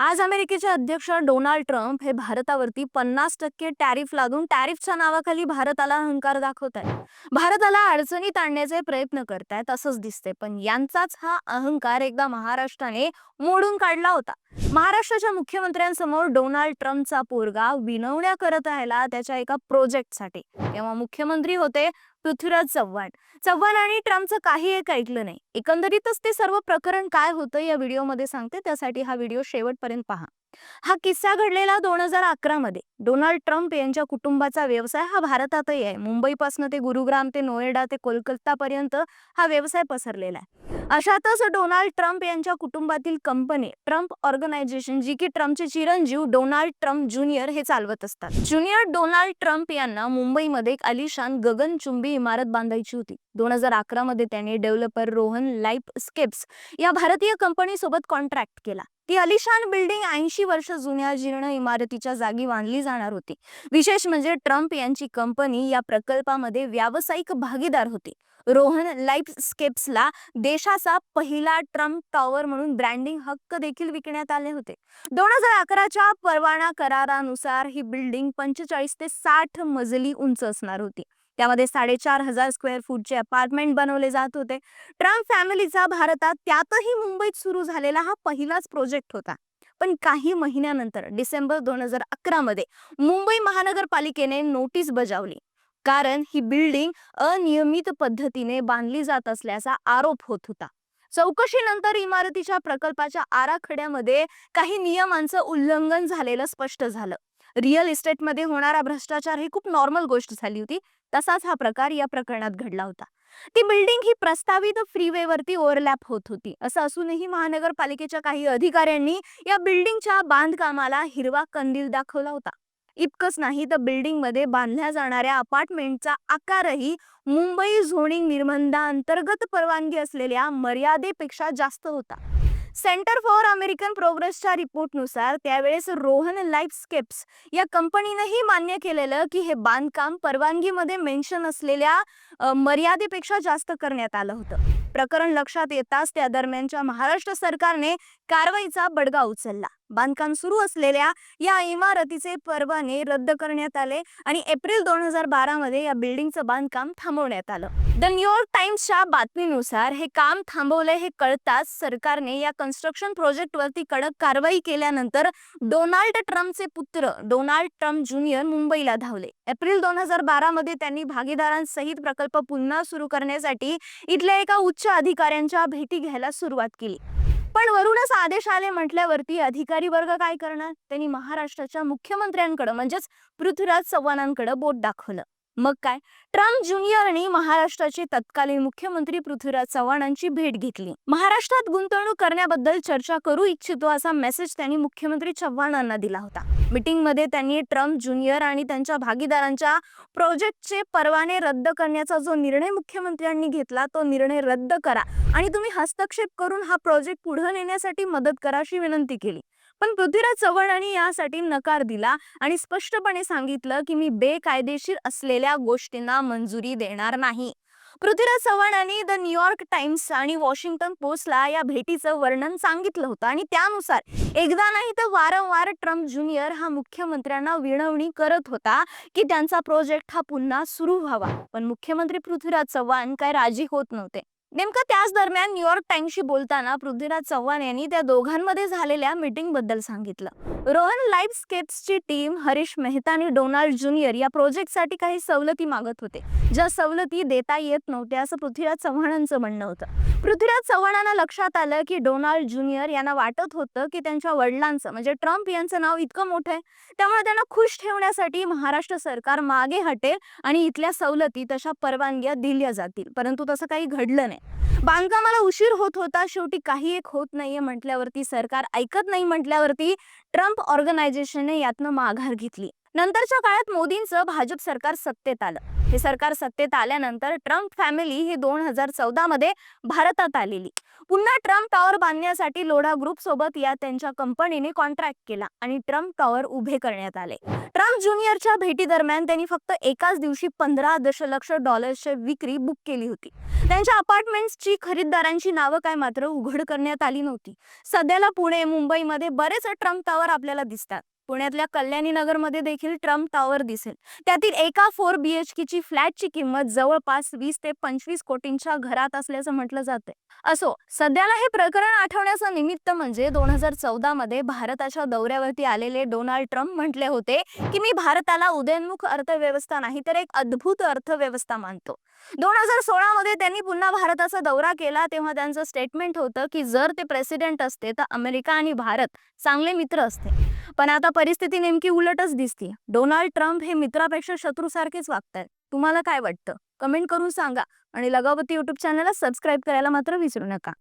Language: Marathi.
आज अमेरिकेचे अध्यक्ष डोनाल्ड ट्रम्प हे भारतावरती पन्नास टक्के टॅरिफ लादून टॅरिफच्या नावाखाली भारताला अहंकार दाखवत आहेत भारताला अडचणीत आणण्याचे प्रयत्न करतायत असंच दिसते पण यांचाच हा अहंकार एकदा महाराष्ट्राने मोडून काढला होता. महाराष्ट्राच्या मुख्यमंत्र्यांसमोर डोनाल्ड ट्रम्पचा पोरगा विनवण्या करत राहिला त्याच्या एका प्रोजेक्टसाठी. तेव्हा मुख्यमंत्री होते पृथ्वीराज चव्हाण. चव्हाण आणि ट्रम्पचं काही एक ऐकलं नाही. एकंदरीतच ते सर्व प्रकरण काय होतं या व्हिडिओमध्ये सांगते. त्यासाठी हा व्हिडिओ शेवटपर्यंत पहा. हा किस्सा घडलेला दोन हजार अकरा मध्ये. डोनाल्ड ट्रम्प यांच्या कुटुंबाचा व्यवसाय हा भारतातही आहे. मुंबईपासून ते गुरुग्राम ते नोएडा ते कोलकाता पर्यंत हा व्यवसाय पसरलेला आहे. अशातच डोनाल्ड ट्रम्प यांच्या कुटुंबातील कंपनी ट्रम्प ऑर्गनायझेशन जी की ट्रम्पचे चिरंजीव डोनाल्ड ट्रम्प ज्युनियर हे चालवत असतात. ज्युनियर डोनाल्ड ट्रम्प यांना मुंबईमध्ये एक अलिशान गगनचुंबी इमारत बांधायची होती. दोन हजार अकरा मध्ये त्यांनी डेव्हलपर रोहन लाईफ स्केप्स या भारतीय कंपनीसोबत कॉन्ट्रॅक्ट केला. ती अलिशान बिल्डिंग ऐंशी वर्ष जुन्या जीर्ण इमारतीच्या जागी बांधली जाणार होती. विशेष म्हणजे ट्रम्प यांची कंपनी या प्रकल्पामध्ये व्यावसायिक भागीदार होती. रोहन लाईफस्केप्सला देशाचा पहिला ट्रम्प टॉवर म्हणून ब्रँडिंग हक्क देखील विकण्यात आले होते. दोन हजार अकराच्या परवाना करारानुसार ही बिल्डिंग पंचेचाळीस ते साठ मजली उंच असणार होती. त्यामध्ये साडेचार हजार स्क्वेअर फूटचे अपार्टमेंट बनवले जात होते. ट्रम्प फॅमिलीचा भारतात त्यातही मुंबईत सुरू झालेला हा पहिलाच प्रोजेक्ट होता. पण काही महिन्यानंतर डिसेंबर दोन हजार अकरा मध्ये मुंबई महानगरपालिकेने नोटीस बजावली. कारण ही बिल्डिंग अनियमित पद्धतीने बांधली जात असल्याचा आरोप होत होता. चौकशीनंतर इमारतीच्या प्रकल्पाच्या आराखड्यामध्ये काही नियमांचं उल्लंघन झालेलं स्पष्ट झालं. रिअल इस्टेटमध्ये होणारा भ्रष्टाचार ही खूप नॉर्मल गोष्ट झाली होती. तसाच हा प्रकार या प्रकरणात घडला होता. ती बिल्डिंग ही प्रस्तावित फ्रीवेवरती ओव्हरलॅप होत होती. असं असूनही महानगरपालिकेच्या काही अधिकाऱ्यांनी या बिल्डिंगच्या बांधकामाला हिरवा कंदील दाखवला होता. इतकंच नाही तर बिल्डिंगमध्ये बांधल्या जाणाऱ्या अपार्टमेंटचा आकारही मुंबई झोनिंग निर्बंधांतर्गत परवानगी असलेल्या मर्यादेपेक्षा जास्त होता. सेंटर फॉर अमेरिकन प्रोग्रेसच्या रिपोर्टनुसार त्यावेळेस रोहन लाईफस्केप्स या कंपनीनंही मान्य केलेलं की हे बांधकाम परवानगीमध्ये मेन्शन असलेल्या मर्यादेपेक्षा जास्त करण्यात आलं होतं. प्रकरण लक्षात येताच त्या दरम्यानच्या महाराष्ट्र सरकारने कारवाईचा बडगा उचलला. बांधकाम सुरू असलेल्या या इमारतीचे परवाने रद्द करण्यात आले आणि एप्रिल दोन हजार बारा मध्ये या बिल्डिंगचं बांधकाम थांबवण्यात आलं. द न्यूयॉर्क टाइम्सच्या बातमीनुसार हे काम थांबवले हे कळताच सरकारने या कन्स्ट्रक्शन प्रोजेक्टवरती कडक कारवाई केल्यानंतर डोनाल्ड ट्रम्पचे पुत्र डोनाल्ड ट्रम्प ज्युनियर मुंबईला धावले. एप्रिल दोन हजार बारा मध्ये त्यांनी भागीदारांसहित प्रकल्प पुन्हा सुरू करण्यासाठी इथल्या एका उच्च उच्च अधिकाऱ्यांच्या भेटी घ्यायला सुरुवात केली. पण वरूनच आदेश आले म्हटल्यावरती अधिकारी वर्ग काय करणार? त्यांनी महाराष्ट्राच्या मुख्यमंत्र्यांकडे म्हणजेच पृथ्वीराज चव्हाणांकडे बोट दाखवलं. मग काय? ट्रम्प ज्युनियरनी महाराष्ट्राचे तत्कालीन मुख्यमंत्री पृथ्वीराज चव्हाणांची भेट घेतली. महाराष्ट्रात गुंतवणूक करण्याबद्दल चर्चा करू इच्छितो असा मेसेज त्यांनी मुख्यमंत्री चव्हाणांना दिला होता. मिटिंगमध्ये त्यांनी ट्रम्प ज्युनियर आणि त्यांच्या भागीदारांच्या प्रोजेक्टचे परवाने रद्द करण्याचा जो निर्णय मुख्यमंत्र्यांनी घेतला तो निर्णय रद्द करा. आणि तुम्ही हस्तक्षेप करून हा प्रोजेक्ट पुढे नेण्यासाठी मदत करा अशी विनंती केली. पण पृथ्वीराज चव्हाणांनी यासाठी नकार दिला आणि स्पष्टपणे सांगितलं की मी बेकायदेशीर असलेल्या गोष्टींना मंजुरी देणार नाही. पृथ्वीराज चव्हाणांनी द न्यूयॉर्क टाइम्स आणि वॉशिंग्टन पोस्टला या भेटीचं वर्णन सांगितलं होतं. आणि त्यानुसार एकदा नाही तर वारंवार ट्रम्प ज्युनियर हा मुख्यमंत्र्यांना विनवणी करत होता की त्यांचा प्रोजेक्ट हा पुन्हा सुरू व्हावा. पण मुख्यमंत्री पृथ्वीराज चव्हाण काय राजी होत नव्हते. नेमकं त्याच दरम्यान न्यूयॉर्क टाइम्सशी बोलताना पृथ्वीराज चव्हाण यांनी त्या दोघांमध्ये झालेल्या मीटिंगबद्दल सांगितलं. रोहन लाईफ स्केप्सची टीम हरीश मेहता आणि डोनाल्ड ज्युनियर या प्रोजेक्टसाठी काही सवलती मागत होते. ज्या सवलती देता येत नव्हत्या असं पृथ्वीराज चव्हाणांचं म्हणणं होतं. पृथ्वीराज चव्हाणांना लक्षात आलं की डोनाल्ड ज्युनियर यांना वाटत होतं की त्यांच्या वडिलांचं म्हणजे ट्रम्प यांचं नाव इतकं मोठं आहे त्यामुळे त्यांना खुश ठेवण्यासाठी महाराष्ट्र सरकार मागे हटेल आणि इथल्या सवलती तशा परवानग्या दिल्या जातील. परंतु तसं काही घडलं नाही. बांधकामाला उशीर होत होता शेवटी काही एक होत नाहीये म्हटल्यावरती सरकार ऐकत नाही म्हटल्यावरती ट्रम्प ऑर्गनायझेशनने यातनं माघार घेतली. नंतरच्या काळात मोदींचं भाजप सरकार सत्तेत आलं. हे सरकार सत्तेत आल्यानंतर ट्रम्प फॅमिली ही दोन हजार चौदा मध्ये भारतात आलेली. पुन्हा ट्रम्प टॉवर बांधण्यासाठी लोढा ग्रुप सोबत या त्यांच्या कंपनीने कॉन्ट्रॅक्ट केला आणि ट्रम्प टॉवर उभे करण्यात आले. ट्रम्प ज्युनियरच्या भेटी दरम्यान त्यांनी फक्त एकाच दिवशी पंधरा दशलक्ष डॉलर्सची विक्री बुक केली होती. त्यांच्या अपार्टमेंट्सची खरीददारांची नावं काय मात्र उघड करण्यात आली नव्हती. सध्याला पुणे मुंबईमध्ये बरेच ट्रम्प टॉवर आपल्याला दिसतात. पुण्यातल्या कल्याणी नगरमध्ये देखील ट्रम्प टॉवर दिसेल. त्यातील एका फोर बी एच ची फ्लॅटची किंमत जवळपास वीस ते पंचवीस कोटींच्या घरात असल्याचं म्हटलं जातंय. असो सध्याला हे प्रकरण आठवण्याचं निमित्त म्हणजे दोन हजार चौदा मध्ये भारताच्या दौऱ्यावरती आलेले डोनाल्ड ट्रम्प म्हटले होते की मी भारताला उदयनमुख अर्थव्यवस्था नाही तर एक अद्भुत अर्थव्यवस्था मानतो. दोन हजार सोळा मध्ये त्यांनी पुन्हा भारताचा दौरा केला तेव्हा त्यांचं स्टेटमेंट होतं की जर ते प्रेसिडेंट असते तर अमेरिका आणि भारत चांगले मित्र असते. पण आता परिस्थिती नेमकी उलटच दिसती. डोनाल्ड ट्रम्प हे मित्रापेक्षा शत्रूसारखेच वागतात तुम्हाला काय वाटतं? कमेंट करून सांगा आणि लगावती युट्यूब चॅनलला सबस्क्राईब करायला मात्र विसरू नका.